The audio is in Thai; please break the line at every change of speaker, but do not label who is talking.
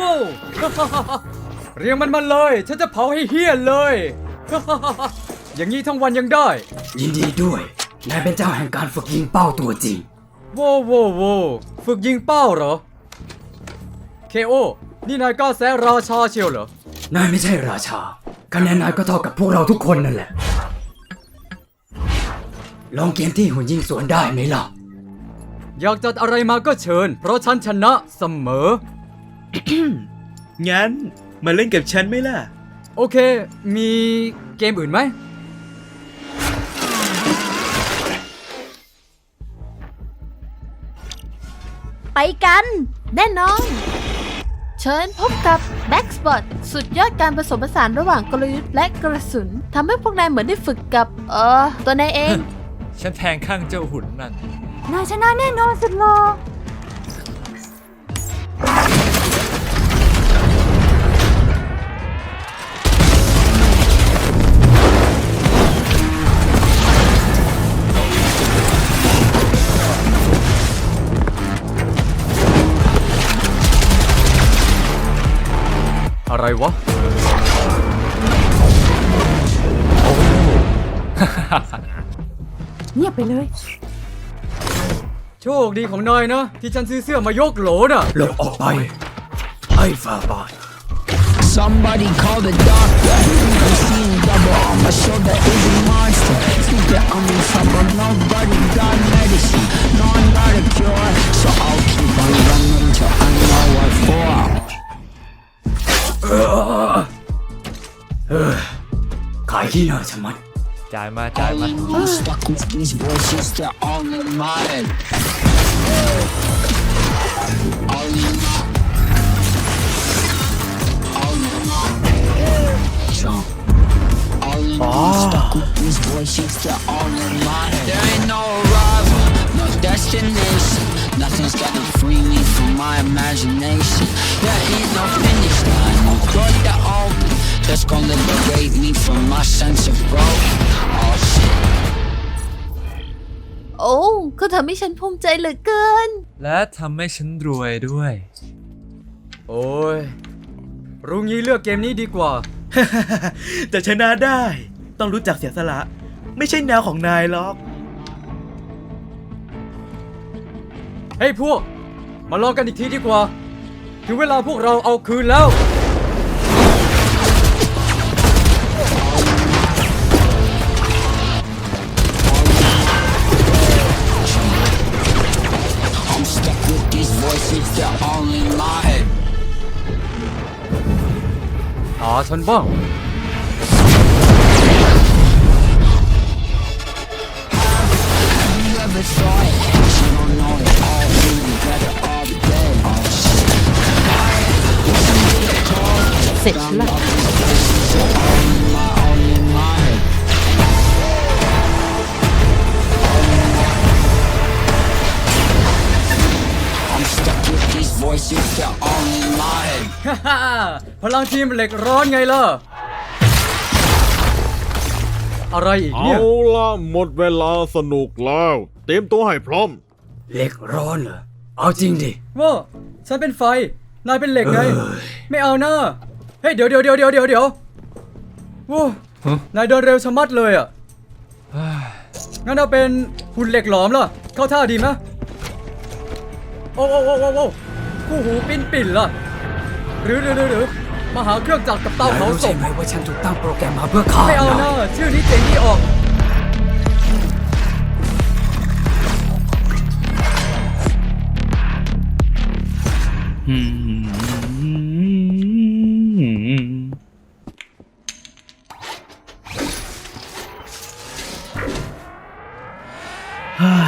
ว้าวเรียงมันมาเลย ฉันจะเผาให้เฮี้ยนเลย อย่างนี้ทั้งวันยังได้
ยินดีด้วย นายเป็นเจ้าแห่งการฝึกยิงเป้าตัวจริง
โว้วโว้วโว้วฝึกยิงเป้าเหรอ เคโอ นี่นายกล้าแซะราชาเชียวเหรอ
นายไม่ใช่ราชาคะแนนนายก็เท่ากับพวกเราทุกคนนั่นแหละ ลองเกมที่หุ่นยิงสวนได้ไหมล่ะ
อยากจัดอะไรมาก็เชิญ เพราะฉันชนะเสมอ
งั้นมาเล่นกับฉันไหมล่ะ
โอเค มีเกมอื่นไหม
ไปกัน แน่นอน เชิญพบกับ Backspot สุดยอดการผสมผสานระหว่างกลยุทธ์และกระสุนทำให้พวกนายเหมือนได้ฝึกกับ เออ ตัวนายเอง
ฉันแทงข้างเจ้าหุ่นนั่น
นายชนะแน่นอนสุดหลอ
อะไรวะ
เงียบไปเลย
โชคดีของนายนะ ที่ฉันซื้อเสื้อมายกโหลน่ะ
หลบออกไป ให้ฟาบาท
Somebody call the doctor. I'm seeing double on my shoulder is a monster. Think that I'm in trouble. Nobody got medicine. No, I'm not a
ขายขี้หน้าชะมัด
จ่ายมาจ่ายมา
I'm stuck with these voices. They're all in my head. All in my All in my Jump. All in my stuck with these voices. They're all in my head. There ain't no arrival, no destination. Nothing's gonna free me from my imagination. There ain't no finish line, no door to from my sense of broken. Oh shit.
โอ้ก็ทำให้ฉันภูมิใจเหลือเกิน
และทำให้ฉันรวยด้วย
โอ้ย รุงี้เลือกเกมนี้ดีกว่า
แต่ชนะได้ ต้องรู้จักเสียสละ ไม่ใช่แนวของนายหรอก
เฮ้ยพวก มาลองกันอีกทีดีกว่า ถึงเวลาพวกเราเอาคืนแล้วาฉันบ้าง
You ever thought you don't know it all, you better all be dead. Oh shit.
เสร็จแล้ว
All in my, all in my head. I'm stuck with these voices, they're all in my head.
ฮ่าฮ่าพลังทีมเหล็กร้อนไงล่ะ อะไรอีก
เอา
เนี่ย
ละหมดเวลาสนุกแล้ว เตรียมตัวให้พร้อม
เหล็กร้อนเหรอ เอาจริงดิ
ว่าฉันเป็นไฟ นายเป็นเหล็กไง
เอ้ย
ไม่เอานะเฮ้ยเดี๋ยวเดี๋ยวเดี๋ยวเดี๋ยวเดี๋ยวเดี๋ยวโว้นายเดินเร็วชะมัดเลยอะงั้นเอาเป็นหุ่นเหล็กหลอมล่ะ เข้าท่าดีไหมโอ้โอ้โอ้โอ้โอ้คู่หูปิ้นปิ่นล่ะ หรือหรือหรือหรืมหาเครื่องจักรกับเต้าเขาศพ
ใช่ไหมว่าฉันถูกตั้งโปรแกรมมาเพื่อฆ่า
ไม่เอา
เน้า
ชื่อนี้เจนี่ออก
เฮ้ย